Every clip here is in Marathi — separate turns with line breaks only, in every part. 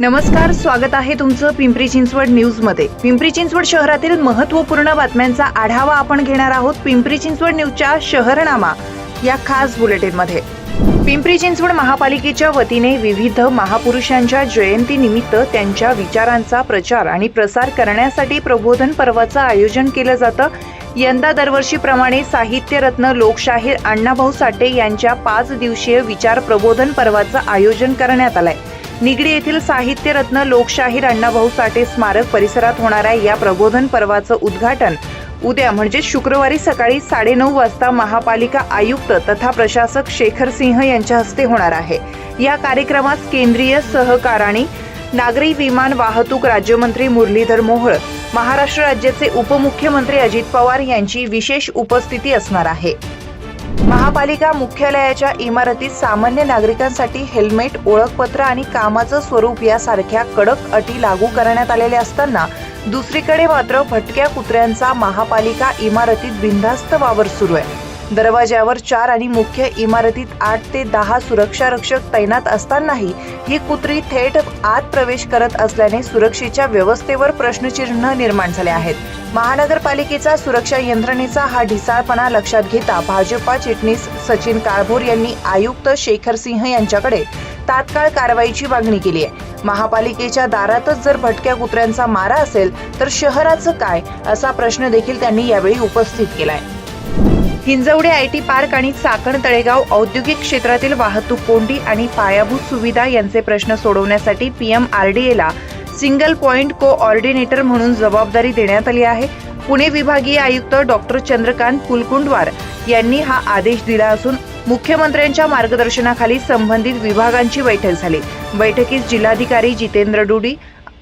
नमस्कार स्वागत आहे तुमचं पिंपरी चिंचवड न्यूजमध्ये पिंपरी चिंचवड शहरातील महत्त्वपूर्ण बातम्यांचा आढावा आपण घेणार आहोत पिंपरी चिंचवड न्यूजच्या शहरनामा या खास बुलेटिनमध्ये पिंपरी चिंचवड महापालिकेच्या वतीने विविध महापुरुषांच्या जयंती निमित्त त्यांच्या विचारांचा प्रचार आणि प्रसार करण्यासाठी प्रबोधन पर्वाचं आयोजन केलं जातं. यंदा दरवर्षीप्रमाणे साहित्यरत्न लोकशाहीर अण्णाभाऊ साठे यांच्या पाच दिवसीय विचार प्रबोधन पर्वाचं आयोजन करण्यात आलंय. निगडी येथील साहित्यरत्न लोकशाहीर अण्णाभाऊ साठे स्मारक परिसरात होणाऱ्या या प्रबोधन पर्वाचं उद्घाटन उद्या म्हणजे शुक्रवारी सकाळी साडेनऊ वाजता महापालिका आयुक्त तथा प्रशासक शेखर सिंह यांच्या हस्ते होणार आहे. या कार्यक्रमात केंद्रीय सहकार नागरी विमान वाहतूक राज्यमंत्री मुरलीधर मोहोळ महाराष्ट्र राज्याचे उपमुख्यमंत्री अजित पवार यांची विशेष उपस्थिती असणार आहे. महापालिका मुख्यालयाच्या इमारतीत सामान्य नागरिकांसाठी हेल्मेट ओळखपत्र आणि कामाचं स्वरूप यासारख्या कडक अटी लागू करण्यात आलेल्या असताना दुसरीकडे मात्र भटक्या कुत्र्यांचा महापालिका इमारतीत बिनधास्त वावर सुरू आहे. दरवाज्यावर चार आणि मुख्य इमारतीत आठ ते दहा सुरक्षा रक्षक तैनात असतानाही ही कुत्री थेट आत प्रवेश करत असल्याने सुरक्षेच्या व्यवस्थेवर प्रश्नचिन्ह निर्माण झाले आहेत. महानगरपालिकेचा सुरक्षा यंत्रणेचा हा ढिसाळपणा लक्षात घेता भाजपा चिटणीस सचिन काळभोर यांनी आयुक्त शेखर सिंह यांच्याकडे तात्काळ कारवाईची मागणी केली आहे. महापालिकेच्या दारातच जर भटक्या कुत्र्यांचा मारा असेल तर शहराचं काय? असा प्रश्न देखील त्यांनी यावेळी उपस्थित केलाय. हिंजवडे आय टी पार्क आणि चाकण तळेगाव औद्योगिक क्षेत्रातील वाहतूक कोंडी आणि पायाभूत सुविधा यांचे प्रश्न सोडवण्यासाठी पीएम आरडीएला सिंगल पॉइंट कोऑर्डिनेटर म्हणून जबाबदारी देण्यात आली आहे. पुणे विभागीय आयुक्त डॉक्टर चंद्रकांत कुलकुंडवार यांनी हा आदेश दिला असून मुख्यमंत्र्यांच्या मार्गदर्शनाखाली संबंधित विभागांची बैठक झाली. बैठकीत जिल्हाधिकारी जितेंद्र डुडी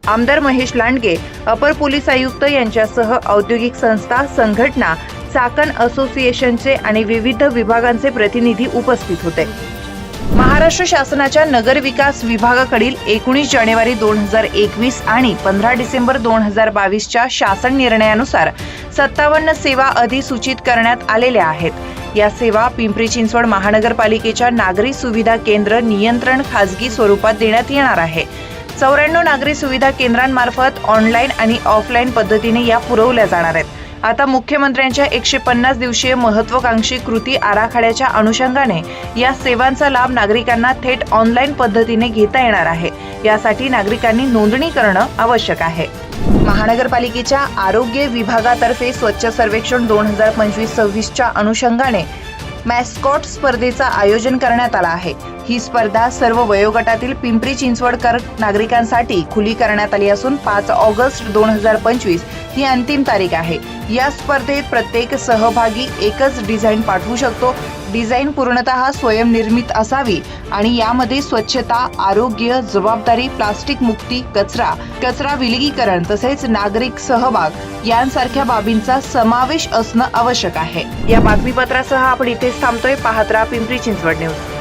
आमदार महेश लांडगे अपर पोलीस आयुक्त यांच्यासह औद्योगिक संस्था संघटना चाकण असोसिएशनचे आणि विविध विभागांचे प्रतिनिधी उपस्थित होते. महाराष्ट्र शासनाच्या नगर विकास विभागाकडील एकोणीस जानेवारी दोन हजार एकवीस आणि पंधरा डिसेंबर दोन हजार बावीसच्या शासन निर्णयानुसार सत्तावन्न सेवा अधिसूचित करण्यात आलेल्या आहेत. या सेवा पिंपरी चिंचवड महानगरपालिकेच्या नागरी सुविधा केंद्र नियंत्रण खाजगी स्वरूपात देण्यात येणार आहे. चौऱ्याण्णव नागरी सुविधा केंद्रांमार्फत ऑनलाईन आणि ऑफलाईन पद्धतीने या पुरवल्या जाणार आहेत. आता मुख्यमंत्र्यांच्या एकशे पन्नास दिवसीय महत्वाकांक्षी कृती आराखड्याच्या अनुषंगाने या सेवांचा लाभ नागरिकांना थेट ऑनलाईन पद्धतीने घेता येणार आहे. यासाठी नागरिकांनी नोंदणी करणं आवश्यक आहे. महानगरपालिकेच्या आरोग्य विभागातर्फे स्वच्छ सर्वेक्षण दोन हजार पंचवीस सव्वीसच्या अनुषंगाने मॅस्कॉट स्पर्धेचं आयोजन करण्यात आलं आहे. ही स्पर्धा सर्व वयोगटातील पिंपरी चिंचवडकर नागरिकांसाठी खुली करण्यात आली असून पाच ऑगस्ट दोन हजार पंचवीस ही अंतिम तारीख आहे. या स्पर्धेत प्रत्येक सहभागी एकच डिझाईन पाठवू शकतो. डिझाईन पूर्णतः स्वयंनिर्मित असावी आणि यामध्ये स्वच्छता आरोग्य जबाबदारी प्लास्टिक मुक्ती कचरा कचरा विलगीकरण तसेच नागरिक सहभाग यांसारख्या बाबींचा समावेश असणं आवश्यक आहे. या बातमीपत्रासह आपण इथेच थांबतोय. पाहत राहा पिंपरी चिंचवड न्यूज.